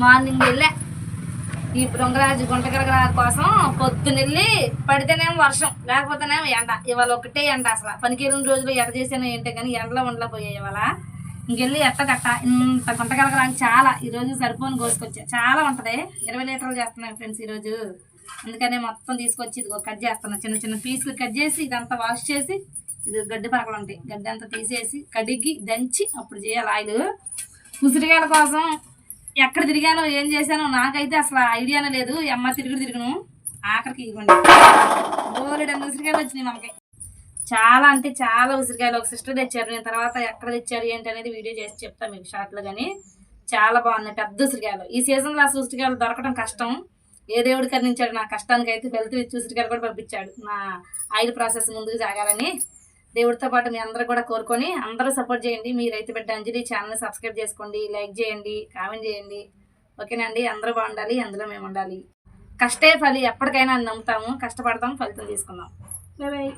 Morning వెళ్ళా. ఈ బృంగరాజు గుంటగరగర కోసం పొద్దునెళ్ళి పడితేనేమో వర్షం లేకపోతేనేమో ఎండ. ఇవాళ ఒకటే ఎండ అసలు. పనికి వెళ్ళిన రోజులు ఎండ చేసాను ఏంటో కానీ ఎండలో ఉండలేకపోయాయి ఇవాళ. ఇంకెళ్ళి ఎత్తగట్ట ఇంత గుంటగరగరానికి చాలా ఈరోజు సరిపోని కోసుకొచ్చా. చాలా ఉంటుంది. ఇరవై లీటర్లు చేస్తున్నాను ఫ్రెండ్స్ ఈరోజు అందుకనే మొత్తం తీసుకొచ్చి ఇది కట్ చేస్తాను చిన్న చిన్న పీసులు కట్ చేసి ఇదంతా వాష్ చేసి ఇది గడ్డి పరకలు ఉంటాయి. గడ్డి అంతా తీసేసి కడిగి దంచి అప్పుడు చేయాలి. ఆయిల్. ఉసిరికాయల కోసం ఎక్కడ తిరిగానో ఏం చేశానో నాకైతే అసలు ఐడియానే లేదు. అమ్మ తిరుగుడు తిరుగును ఆఖరికి ఇవ్వండి. బోలెడు ఉసిరికాయలు వచ్చినాయి మనకి. చాలా అంటే చాలా ఉసిరికాయలు. ఒక సిస్టర్ తెచ్చారు. నేను తర్వాత ఎక్కడ తెచ్చారు ఏంటి అనేది వీడియో చేసి చెప్తాను మీకు షార్ట్లో కానీ చాలా బాగున్నాయి. పెద్ద ఉసిరికాయలు. ఈ సీజన్లో అసలు ఉసిరికాయలు దొరకడం కష్టం. ఏ దేవుడు కర్ణించాడు నా కష్టానికి అయితే వెళ్తూ ఇచ్చి ఉసిరికాయలు కూడా పంపించాడు. నా ఆయిల్ ప్రాసెస్ ముందుకు జాగాలని దేవుడితో పాటు మీ అందరూ కూడా కోరుకొని అందరూ సపోర్ట్ చేయండి. మీ రైతు బిడ్డ అంజలి ఛానల్ సబ్స్క్రైబ్ చేసుకోండి లైక్ చేయండి కామెంట్ చేయండి. ఓకేనండి అందరూ బాగుండాలి అందులో మేము ఉండాలి కష్టే ఫలి ఎప్పటికైనా నమ్ముతాము. కష్టపడతాము ఫలితం తీసుకుందాం. Bye bye